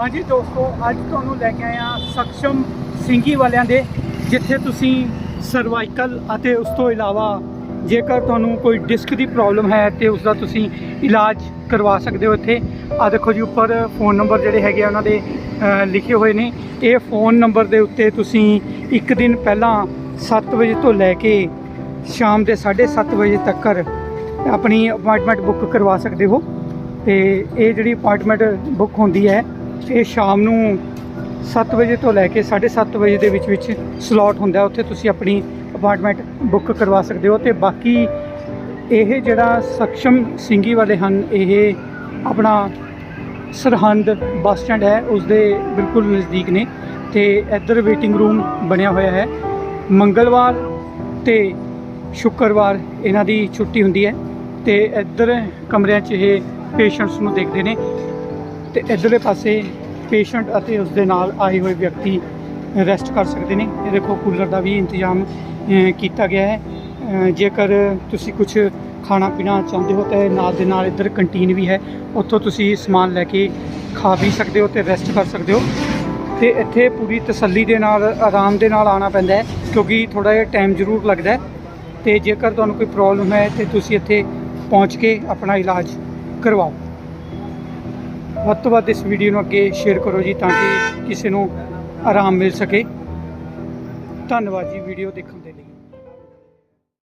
ਹਾਂਜੀ ਦੋਸਤੋ, ਅੱਜ ਤੁਹਾਨੂੰ ਲੈ ਕੇ ਆਇਆ ਸਖਸ਼ਮ ਸਿੰਘੀ ਵਾਲਿਆਂ ਦੇ, ਜਿੱਥੇ ਤੁਸੀਂ ਸਰਵਾਈਕਲ ਅਤੇ ਉਸ ਤੋਂ ਇਲਾਵਾ ਜੇਕਰ ਤੁਹਾਨੂੰ ਕੋਈ ਡਿਸਕ ਦੀ ਪ੍ਰੋਬਲਮ ਹੈ ਤੇ ਉਸ ਦਾ ਤੁਸੀਂ ਇਲਾਜ ਕਰਵਾ ਸਕਦੇ ਹੋ ਇੱਥੇ। ਆ ਦੇਖੋ ਜੀ, ਉੱਪਰ ਫੋਨ ਨੰਬਰ ਜਿਹੜੇ ਹੈਗੇ ਆ, ਉਹਨਾਂ ਦੇ ਲਿਖੇ ਹੋਏ ਨੇ। ਇਹ ਫੋਨ ਨੰਬਰ ਦੇ ਉੱਤੇ ਤੁਸੀਂ ਇੱਕ ਦਿਨ ਪਹਿਲਾਂ 7 ਵਜੇ ਤੋਂ ਲੈ ਕੇ ਸ਼ਾਮ ਦੇ 7:30 ਵਜੇ ਤੱਕ ਆਪਣੀ ਅਪਾਇੰਟਮੈਂਟ ਬੁੱਕ ਕਰਵਾ ਸਕਦੇ ਹੋ। ਤੇ ਇਹ ਜਿਹੜੀ ਅਪਾਇੰਟਮੈਂਟ ਬੁੱਕ ਹੁੰਦੀ ਹੈ ਇਹ ਸ਼ਾਮ ਨੂੰ 7 ਵਜੇ ਤੋਂ ਲੈ ਕੇ 7:30 ਵਜੇ ਦੇ ਵਿੱਚ ਵਿੱਚ ਸਲੋਟ ਹੁੰਦਾ, ਉੱਥੇ ਤੁਸੀਂ ਆਪਣੀ ਅਪਾਇੰਟਮੈਂਟ ਬੁੱਕ ਕਰਵਾ ਸਕਦੇ ਹੋ ਤੇ ਬਾਕੀ ਇਹ ਜਿਹੜਾ ਸਖਸ਼ਮ ਸਿੰਘੀ ਵਾਲੇ ਹਨ, ਇਹ ਆਪਣਾ ਸਰਹੰਦ ਬੱਸ ਸਟੈਂਡ ਹੈ ਉਸ ਦੇ ਬਿਲਕੁਲ ਨਜ਼ਦੀਕ ਨੇ ਤੇ ਇੱਧਰ ਵੇਟਿੰਗ ਰੂਮ ਬਣਿਆ ਹੋਇਆ ਹੈ। ਮੰਗਲਵਾਰ ਤੇ ਸ਼ੁੱਕਰਵਾਰ ਇਹਨਾਂ ਦੀ ਛੁੱਟੀ ਹੁੰਦੀ ਹੈ ਤੇ ਇੱਧਰ ਕਮਰਿਆਂ 'ਚ ਇਹ ਪੇਸ਼ੈਂਟਸ ਨੂੰ ਦੇਖਦੇ ਨੇ। ਤੇ ਇੱਧਰਲੇ ਪਾਸੇ ਪੇਸ਼ੈਂਟ ਅਤੇ ਉਸ ਦੇ ਨਾਲ ਆਏ ਹੋਏ ਵਿਅਕਤੀ ਰੈਸਟ ਕਰ ਸਕਦੇ ਨੇ। ਇਹ ਦੇਖੋ, ਕੂਲਰ ਦਾ ਵੀ ਇੰਤਜ਼ਾਮ ਕੀਤਾ ਗਿਆ ਹੈ। ਜੇਕਰ ਤੁਸੀਂ ਕੁਝ ਖਾਣਾ ਪੀਣਾ ਚਾਹੁੰਦੇ ਹੋ, ਤਾਂ ਨਾਲ ਦੇ ਨਾਲ ਇੱਧਰ ਕੰਟੀਨ ਵੀ ਹੈ। ਉੱਥੋਂ ਤੁਸੀਂ ਸਮਾਨ ਲੈ ਕੇ ਖਾ ਵੀ ਸਕਦੇ ਹੋ ਤੇ ਰੈਸਟ ਕਰ ਸਕਦੇ ਹੋ। ਤੇ ਇੱਥੇ ਪੂਰੀ ਤਸੱਲੀ ਦੇ ਨਾਲ, ਆਰਾਮ ਦੇ ਨਾਲ ਆਉਣਾ ਪੈਂਦਾ ਹੈ, ਕਿਉਂਕਿ ਥੋੜਾ ਜਿਹਾ ਟਾਈਮ ਜ਼ਰੂਰ ਲੱਗਦਾ ਹੈ। ਤੇ ਜੇਕਰ ਤੁਹਾਨੂੰ ਕੋਈ ਪ੍ਰੋਬਲਮ ਹੈ, ਤੇ ਤੁਸੀਂ ਇੱਥੇ ਪਹੁੰਚ ਕੇ ਆਪਣਾ ਇਲਾਜ ਕਰਵਾਓ। ਵੱਧ ਤੋਂ ਵੱਧ ਇਸ ਵੀਡੀਓ ਨੂੰ ਅੱਗੇ ਸ਼ੇਅਰ ਕਰੋ ਜੀ ਤਾਂ ਕਿ ਕਿਸੇ ਨੂੰ ਆਰਾਮ ਮਿਲ ਸਕੇ। ਧੰਨਵਾਦ ਜੀ ਵੀਡੀਓ ਦੇਖਣ ਦੇ ਲਈ।